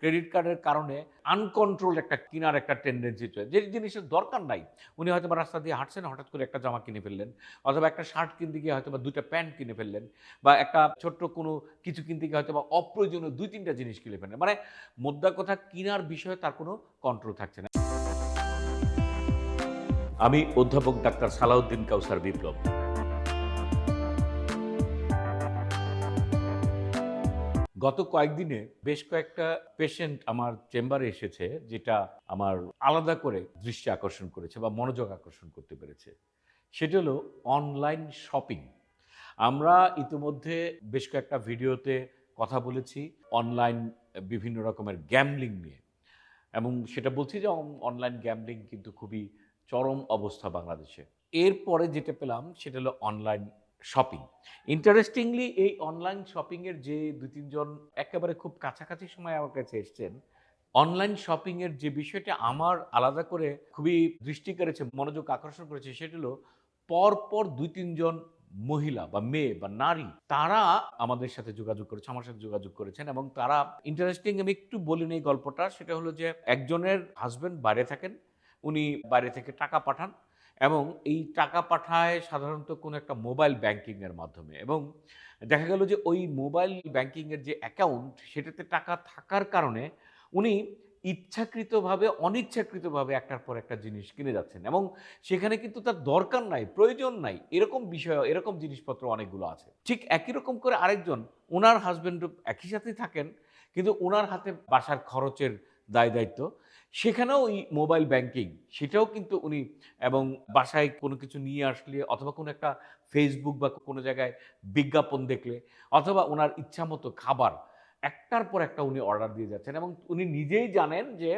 Credit কার্ডের কারণে uncontrolled একটা কেনার একটা টেন্ডেন্সি চলে। যে জিনিসের দরকার নাই, উনি হয়তো রাস্তা দিয়ে হাঁটছেন, হঠাৎ করে একটা জামা কিনে ফেললেন, অথবা একটা শার্ট কিনতে গিয়ে হয়তো বা দুইটা প্যান্ট কিনে ফেললেন, বা একটা ছোট্ট কোনো কিছু কিনতে গিয়ে হয়তো বা অপ্রয়োজনীয় দুই তিনটা জিনিস কিনে ফেললেন। মানে মোদ্দা কথা, কেনার বিষয়ে তার কোনো কন্ট্রোল থাকছে না। আমি অধ্যাপক ডাক্তার সালাউদ্দিন কাউসার বিপ্লব। গত কয়েকদিনে বেশ কয়েকটা পেশেন্ট আমার চেম্বারে এসেছে, যেটা আমার আলাদা করে দৃষ্টি আকর্ষণ করেছে বা মনোযোগ আকর্ষণ করতে পেরেছে। সেটা হলো অনলাইন শপিং আমরা ইতিমধ্যে বেশ কয়েকটা ভিডিওতে কথা বলেছি অনলাইন বিভিন্ন রকমের গ্যামলিং নিয়ে। এবং সেটা বলছি যে অনলাইন গ্যামলিং কিন্তু খুবই চরম অবস্থা বাংলাদেশে। এরপরে যেটা পেলাম সেটা হলো অনলাইন শপিং ইন্টারেস্টিংলি এই অনলাইন শপিংয়ের যে দু তিনজন একেবারে খুব কাছাকাছি সময় আমার কাছে এসছেন অনলাইন শপিংয়ের যে বিষয়টা আমার আলাদা করে খুবই দৃষ্টি করেছে মনোযোগ আকর্ষণ করেছে, সেটা হলো পরপর দুই তিনজন মহিলা বা মেয়ে বা নারী, তারা আমাদের সাথে যোগাযোগ করেছে, আমার সাথে যোগাযোগ করেছেন এবং তারা ইন্টারেস্টিং আমি একটু বলি এই গল্পটা, সেটা হলো যে একজনের হাজবেন্ড বাইরে থাকেন, উনি বাইরে থেকে টাকা পাঠান এবং এই টাকা পাঠায় সাধারণত কোনো একটা মোবাইল ব্যাংকিংয়ের মাধ্যমে। এবং দেখা গেল যে ওই মোবাইল ব্যাংকিংয়ের যে অ্যাকাউন্ট, সেটাতে টাকা থাকার কারণে উনি ইচ্ছাকৃতভাবে, অনিচ্ছাকৃতভাবে একটার পর একটা জিনিস কিনে যাচ্ছেন। এবং সেখানে কিন্তু তার দরকার নাই, প্রয়োজন নাই, এরকম বিষয়, এরকম জিনিসপত্র অনেকগুলো আছে। ঠিক একই রকম করে আরেকজন ওনার হাজব্যান্ড একই সাথেই থাকেন, কিন্তু ওনার হাতে বাসার খরচের দায় দায়িত্ব সেখানেও ওই মোবাইল ব্যাংকিং সেটাও কিন্তু উনি এবং বাসায় কোনো কিছু নিয়ে আসলে অথবা কোনো একটা ফেসবুক বা কোনো জায়গায় বিজ্ঞাপন দেখলে অথবা ওনার ইচ্ছা মতো খাবার, একটার পর একটা উনি অর্ডার দিয়ে যাচ্ছেন এবং উনি নিজেই জানেন যে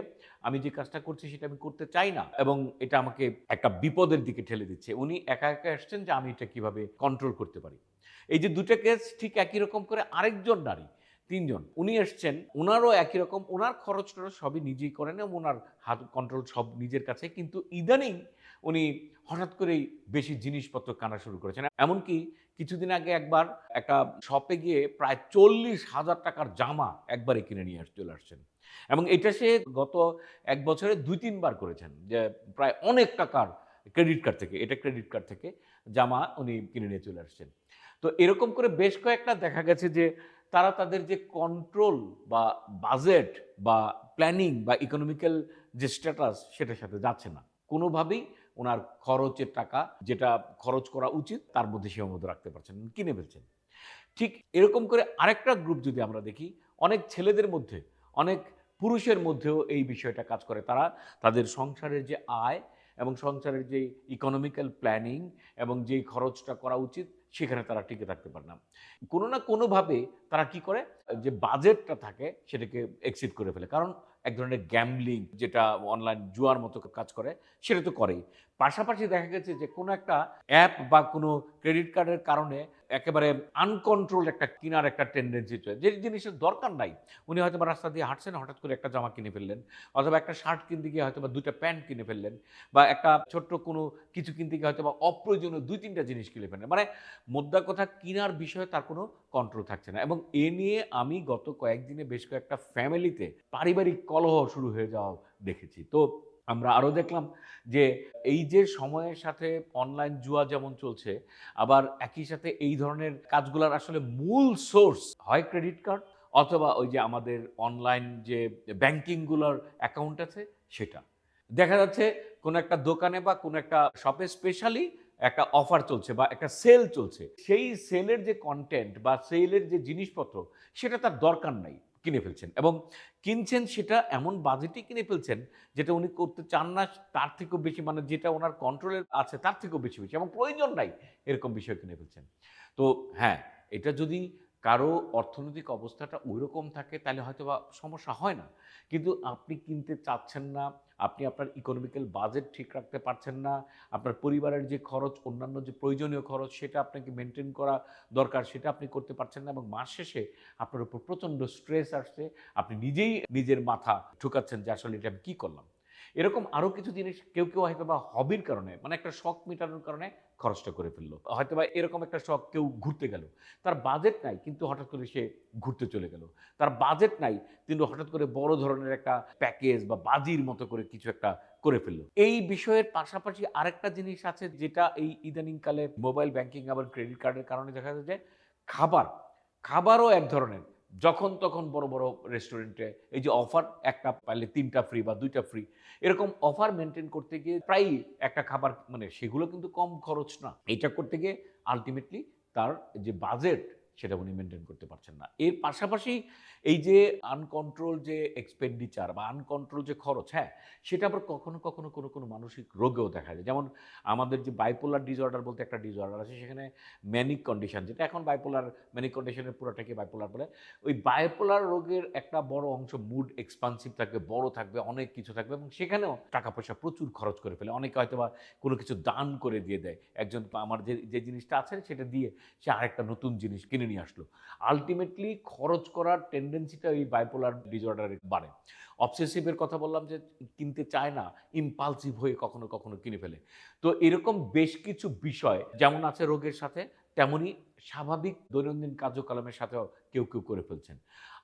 আমি যে কাজটা করছি সেটা আমি করতে চাই না এবং এটা আমাকে একটা বিপদের দিকে ঠেলে দিচ্ছে। উনি একা একা এসছেন যে আমি এটা কীভাবে কন্ট্রোল করতে পারি। এই যে দুটো কেস ঠিক একই রকম করে আরেকজন নারী তিনজন। উনি এসছেন ওনারও একই রকম ওনার খরচ টরচ সবই নিজেই করেন এবং ওনার হাত কন্ট্রোল সব নিজের কাছে। কিন্তু ইদানিং উনি হঠাৎ করেই বেশি জিনিসপত্র কানা শুরু করেছেন। এমনকি কিছুদিন আগে একবার একটা শপে গিয়ে প্রায় চল্লিশ হাজার টাকার জামা একবারে কিনে নিয়ে চলে আসছেন। এবং এটা সে গত এক বছরে দুই, তিনবার করেছেন যে প্রায় অনেক টাকার ক্রেডিট কার্ড থেকে, এটা ক্রেডিট কার্ড থেকে জামা উনি কিনে নিয়ে চলে আসছেন। তো এরকম করে বেশ কয়েকটা দেখা গেছে যে তারা তাদের যে কন্ট্রোল বা বাজেট বা প্ল্যানিং বা ইকোনমিক্যাল যে স্ট্যাটাস সেটার সাথে যাচ্ছে না। কোনোভাবেই ওনার খরচের টাকা যেটা খরচ করা উচিত তার মধ্যে সীমাবদ্ধ রাখতে পারছেন কিনে ফেলছেন। ঠিক এরকম করে আরেকটা গ্রুপ যদি আমরা দেখি, অনেক ছেলেদের মধ্যে, অনেক পুরুষের মধ্যেও এই বিষয়টা কাজ করে। তারা তাদের সংসারের যে আয় এবং সংসারের যে ইকোনমিক্যাল প্ল্যানিং এবং যেই খরচটা করা উচিত, সেখানে তারা টিকে থাকতে পারে না। কোনো না কোনোভাবে তারা কি করে? যে বাজেটটা থাকে, সেটাকে এক্সিড করে ফেলে। কারণ এক ধরনের গ্যামলিং যেটা অনলাইন জুয়ার মতো কাজ করে, সেটা তো করেই। পাশাপাশি দেখা গেছে যে কোনো একটা অ্যাপ বা কোনো ক্রেডিট কার্ডের কারণে একেবারে আনকন্ট্রোল একটা কেনার একটা টেন্ডেন্সি চলে। যে জিনিসের দরকার নাই, উনি হয়তো বা রাস্তা দিয়ে হাঁটছেন, হঠাৎ করে একটা জামা কিনে ফেললেন, অথবা একটা শার্ট কিনতে গিয়ে হয়তো বা দুইটা প্যান্ট কিনে ফেললেন, বা একটা ছোট্ট কোনো কিছু কিনতে গিয়ে হয়তো বা অপ্রয়োজনীয় দুই তিনটা জিনিস কিনে ফেললেন। মানে মোদ্দা কথা, কেনার বিষয়ে তার কোনো কন্ট্রোল থাকছে না। এবং এ নিয়ে আমি গত কয়েকদিনে বেশ কয়েকটা ফ্যামিলিতে পারিবারিক কলহ শুরু হয়ে যাওয়া দেখেছি। তো আমরা আরও দেখলাম যে এই যে সময়ের সাথে অনলাইন জুয়া যেমন চলছে, আবার একই সাথে এই ধরনের কাজগুলোর আসলে মূল সোর্স হয় ক্রেডিট কার্ড অথবা ওই যে আমাদের অনলাইন যে ব্যাংকিংগুলোর অ্যাকাউন্ট আছে সেটা। দেখা যাচ্ছে কোনো একটা দোকানে বা কোনো একটা শপে স্পেশালি একটা অফার চলছে বা একটা সেল চলছে। সেই সেলের যে কন্টেন্ট বা সেলের যে জিনিসপত্র, সেটা তার দরকার নাই। কিনে ফেলছেন এবং কিনছেন সেটা এমন বাজেটই কিনে ফেলছেন যেটা উনি করতে চান না, তার থেকেও বেশি মানে যেটা ওনার কন্ট্রোলে আছে তার থেকেও বেশি বেশি এবং প্রয়োজন নাই এরকম বিষয় কিনে ফেলছেন। তো হ্যাঁ এটা যদি কারও অর্থনৈতিক অবস্থাটা ওই রকম থাকে, তাহলে হয়তো বা সমস্যা হয় না। কিন্তু আপনি কিনতে চাচ্ছেন না, আপনি আপনার ইকোনমিক্যাল বাজেট ঠিক রাখতে পারছেন না, আপনার পরিবারের যে খরচ, অন্যান্য যে প্রয়োজনীয় খরচ, সেটা আপনাকে মেনটেন করা দরকার, সেটা আপনি করতে পারছেন না এবং মাস শেষে আপনার উপর প্রচণ্ড স্ট্রেস আসছে, আপনি নিজেই নিজের মাথা ঠুকাচ্ছেন যে আসলে এটা আমি কী করলাম। এরকম আরও কিছু জিনিস কেউ কেউ হয়তো বা হবির কারণে মানে একটা শখ মেটানোর কারণে খরচটা করে ফেলল। হয়তো বা এরকম একটা শখ কেউ ঘুরতে গেল। তার বাজেট নাই, কিন্তু হঠাৎ করে সে ঘুরতে চলে গেল। তার বাজেট নাই, কিন্তু হঠাৎ করে বড় ধরনের একটা প্যাকেজ বা বাজির মতো করে কিছু একটা করে ফেলল। এই বিষয়ের পাশাপাশি আরেকটা জিনিস আছে, যেটা এই ইদানিংকালে মোবাইল ব্যাংকিং আবার ক্রেডিট কার্ডের কারণে দেখা যায় যে, খাবার, খাবারও এক ধরনের। যখন তখন বড় বড় রেস্টুরেন্টে এই যে অফার একটা পাইলে তিনটা ফ্রি বা দুইটা ফ্রি এরকম অফার মেনটেন করতে গিয়ে প্রায়ই একটা খাবার মানে সেগুলো কিন্তু কম খরচ না। এটা করতে গিয়ে আলটিমেটলি তার যে বাজেট সেটা উনি মেনটেন করতে পারছেন না। এর পাশাপাশি এই যে আনকন্ট্রোল যে এক্সপেন্ডিচার বা আনকন্ট্রোল যে খরচ হ্যাঁ সেটা আবার কখনো কখনো কোনো কোনো মানসিক রোগেও দেখা যায়। যেমন আমাদের যে বাইপোলার ডিসঅর্ডার বলতে একটা ডিসঅর্ডার আছে, সেখানে ম্যানিক কন্ডিশন যেটা এখন বাইপোলার ম্যানিক কন্ডিশনের পুরোটাকে বাইপোলার বলে। ওই বাইপোলার রোগের একটা বড় অংশ মুড এক্সপান্সিভ থাকবে, বড় থাকবে, অনেক কিছু থাকবে এবং সেখানেও টাকা পয়সা প্রচুর খরচ করে ফেলে। অনেকে হয়তো বা কোনো কিছু দান করে দিয়ে দেয়। একজন আমার যে যে জিনিসটা আছে সেটা দিয়ে সে আরেকটা নতুন জিনিস কিনে নিয়ে আসলো। আলটিমেটলি খরচ করার টেন্ডেন্সিটা ওই বাইপোলার ডিজর্ডারে বাড়ে। অবসেসিভের কথা বললাম যে কিনতে চায় না ইম্পালসিভ হয়ে কখনো কখনো কিনে ফেলে। তো এরকম বেশ কিছু বিষয় যেমন আছে রোগের সাথে, তেমনি স্বাভাবিক দৈনন্দিন কার্যকলামের সাথেও কেউ কেউ করে ফেলছেন।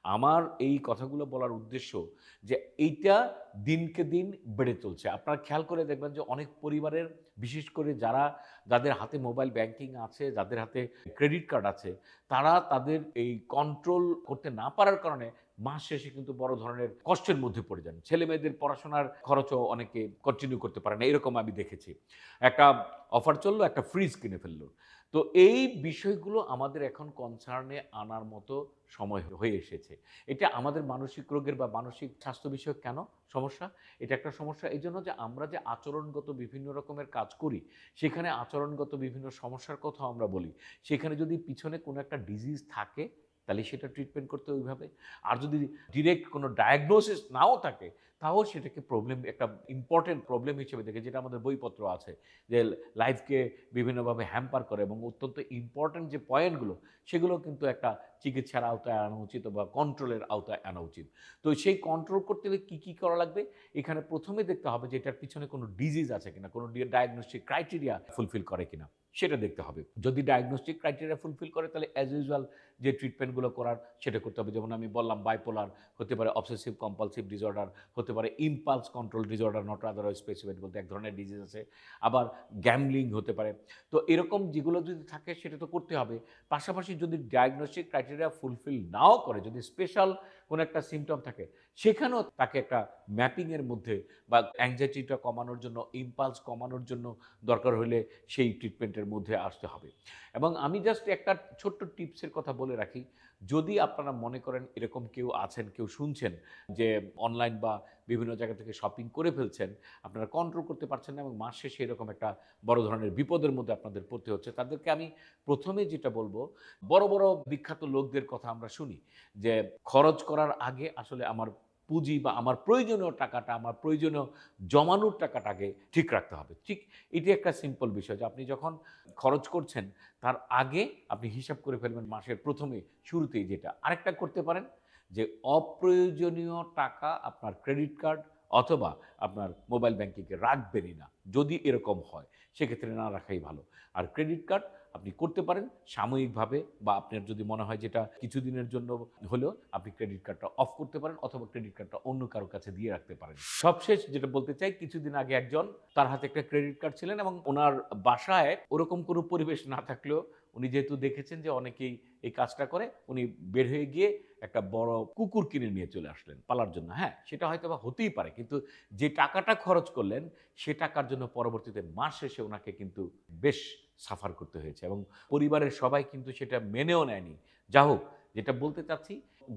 আমার এই কথাগুলো বলার উদ্দেশ্য যে এইটা দিনকে দিন বেড়ে চলছে। আপনারা খেয়াল করে দেখবেন যে অনেক পরিবারের, বিশেষ করে যারা, যাদের হাতে মোবাইল ব্যাংকিং আছে, যাদের হাতে ক্রেডিট কার্ড আছে, তারা তাদের এই কন্ট্রোল করতে না পারার কারণে মাস শেষে কিন্তু বড় ধরনের কষ্টের মধ্যে পড়ে যান। ছেলে মেয়েদের পড়াশোনার খরচও অনেকে কন্টিনিউ করতে পারে না। এরকম আমি দেখেছি। একটা অফার চলল, একটা ফ্রিজ কিনে ফেলল। তো এই বিষয়গুলো আমাদের এখন কনসার্নে আনার মতো সময় হয়ে এসেছে। এটা আমাদের মানসিক রোগের বা মানসিক স্বাস্থ্য বিষয়ক কেন সমস্যা? এটা একটা সমস্যা। এই জন্য যে আমরা যে আচরণগত বিভিন্ন রকমের কাজ করি, সেখানে আচরণগত বিভিন্ন সমস্যার কথা আমরা বলি। সেখানে যদি পিছনে কোনো একটা ডিজিজ থাকে তাহলে সেটা ট্রিটমেন্ট করতে ওইভাবে। আর যদি ডিরেক্ট কোনো ডায়াগনোসিস নাও থাকে, তাও সেটাকে প্রবলেম একটা ইম্পর্টেন্ট প্রবলেম হিসেবে দেখে, যেটা আমাদের বইপত্র আছে, যে লাইফকে বিভিন্নভাবে হ্যাম্পার করে এবং অত্যন্ত ইম্পর্টেন্ট যে পয়েন্টগুলো সেগুলো কিন্তু একটা চিকিৎসার আওতায় আনা উচিত বা কন্ট্রোলের আওতায় আনা উচিত। তো সেই কন্ট্রোল করতে হলে কী কী করা লাগবে? এখানে প্রথমে দেখতে হবে যে এটার পিছনে কোনো ডিজিজ আছে কিনা, কোনো ডায়াগনস্টিক ক্রাইটেরিয়া ফুলফিল করে কিনা, সেটা দেখতে হবে। যদি ডায়াগনস্টিক ক্রাইটেরিয়া ফুলফিল করে, তাহলে অ্যাজ ইউজুয়াল যে ট্রিটমেন্টগুলো করার সেটা করতে হবে। যেমন আমি বললাম বাইপোলার হতে পারে অবসেসিভ কম্পালসিভ ডিসঅর্ডার হতে পারে impulse control disorder not otherwise specific বলতে এক ধরনের ডিজিজ আছে। আবার গ্যামলিং হতে পারে। তো এরকম যেগুলো যদি থাকে সেটা তো করতে হবে। পাশাপাশি যদি ডায়াগনস্টিক ক্রাইটেরিয়া ফুলফিল নাও করে, যদি স্পেশাল কোনো একটা সিমটম থাকে, সেখানেও তাকে একটা ম্যাপিংয়ের মধ্যে বা অ্যাংজাইটিটা কমানোর জন্য ইম্পালস কমানোর জন্য দরকার হলে সেই ট্রিটমেন্টের মধ্যে আসতে হবে। এবং আমি জাস্ট একটা ছোট্ট টিপসের কথা বলে রাখি, যদি আপনারা মনে করেন এরকম কেউ আছেন, কেউ শুনছেন যে অনলাইন বা বিভিন্ন জায়গা থেকে শপিং করে ফেলছেন, আপনারা কন্ট্রোল করতে পারছেন না এবং মাস শেষে এরকম একটা বড় ধরনের বিপদের মধ্যে আপনাদের পড়তে হচ্ছে, তাদেরকে আমি প্রথমে যেটা বলব, বড় বড় বিখ্যাত লোকদের কথা আমরা শুনি যে খরচ করার আগে আসলে আমার পুঁজি বা আমার প্রয়োজনীয় টাকাটা, আমার প্রয়োজনীয় জমানোর টাকাটাকে ঠিক রাখতে হবে। ঠিক এটি একটা সিম্পল বিষয় যে আপনি যখন খরচ করছেন, তার আগে আপনি হিসাব করে ফেলবেন মাসের প্রথমে, শুরুতেই যেটা। আরেকটা করতে পারেন যে অপ্রয়োজনীয় টাকা আপনার ক্রেডিট কার্ড অথবা আপনার মোবাইল ব্যাংকিংয়ে রাখবেনই না। যদি এরকম হয়, সেক্ষেত্রে না রাখাই ভালো। আর ক্রেডিট কার্ড আপনি করতে পারেন। সাময়িকভাবে বা আপনার যদি মনে হয় যেটা কিছুদিনের জন্য হলেও আপনি ক্রেডিট কার্ডটা অফ করতে পারেন অথবা ক্রেডিট কার্ডটা অন্য কারও কাছে দিয়ে রাখতে পারেন। সবশেষ যেটা বলতে চাই, কিছুদিন আগে একজন তার হাতে একটা ক্রেডিট কার্ড ছিলেন এবং ওনার বাসায় ওরকম কোনো পরিবেশ না থাকলেও উনি যেহেতু দেখেছেন যে অনেকেই এই কাজটা করে, উনি বের হয়ে গিয়ে একটা বড় কুকুর কিনে নিয়ে চলে আসলেন পালার জন্য। হ্যাঁ সেটা হয়তো বা হতেই পারে কিন্তু যে টাকাটা খরচ করলেন, সে টাকার জন্য পরবর্তীতে মাস শেষে ওনাকে কিন্তু বেশ সাফার করতে হয়েছে এবং পরিবারের সবাই কিন্তু সেটা মেনেও নেয়নি। যা হোক, যেটা বলতে চাচ্ছি,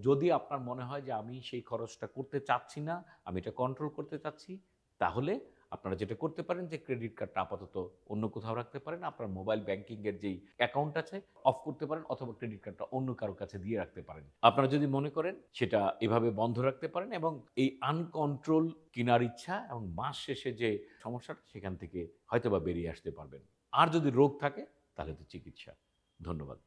যদি আপনার মনে হয় যে আমি সেই খরচটা করতে চাচ্ছি না, আমি এটা কন্ট্রোল করতে চাচ্ছি, তাহলে আপনারা যেটা করতে পারেন যে ক্রেডিট কার্ডটা আপাতত অন্য কোথাও রাখতে পারেন, আপনার মোবাইল ব্যাংকিংয়ের যেই অ্যাকাউন্ট আছে অফ করতে পারেন অথবা ক্রেডিট কার্ডটা অন্য কারোর কাছে দিয়ে রাখতে পারেন। আপনারা যদি মনে করেন, সেটা এভাবে বন্ধ রাখতে পারেন এবং এই আনকন্ট্রোল কেনার ইচ্ছা এবং মাস শেষে যে সমস্যাটা, সেখান থেকে হয়তোবা বেরিয়ে আসতে পারবেন। আর যদি রোগ থাকে তাহলে তো চিকিৎসা। ধন্যবাদ।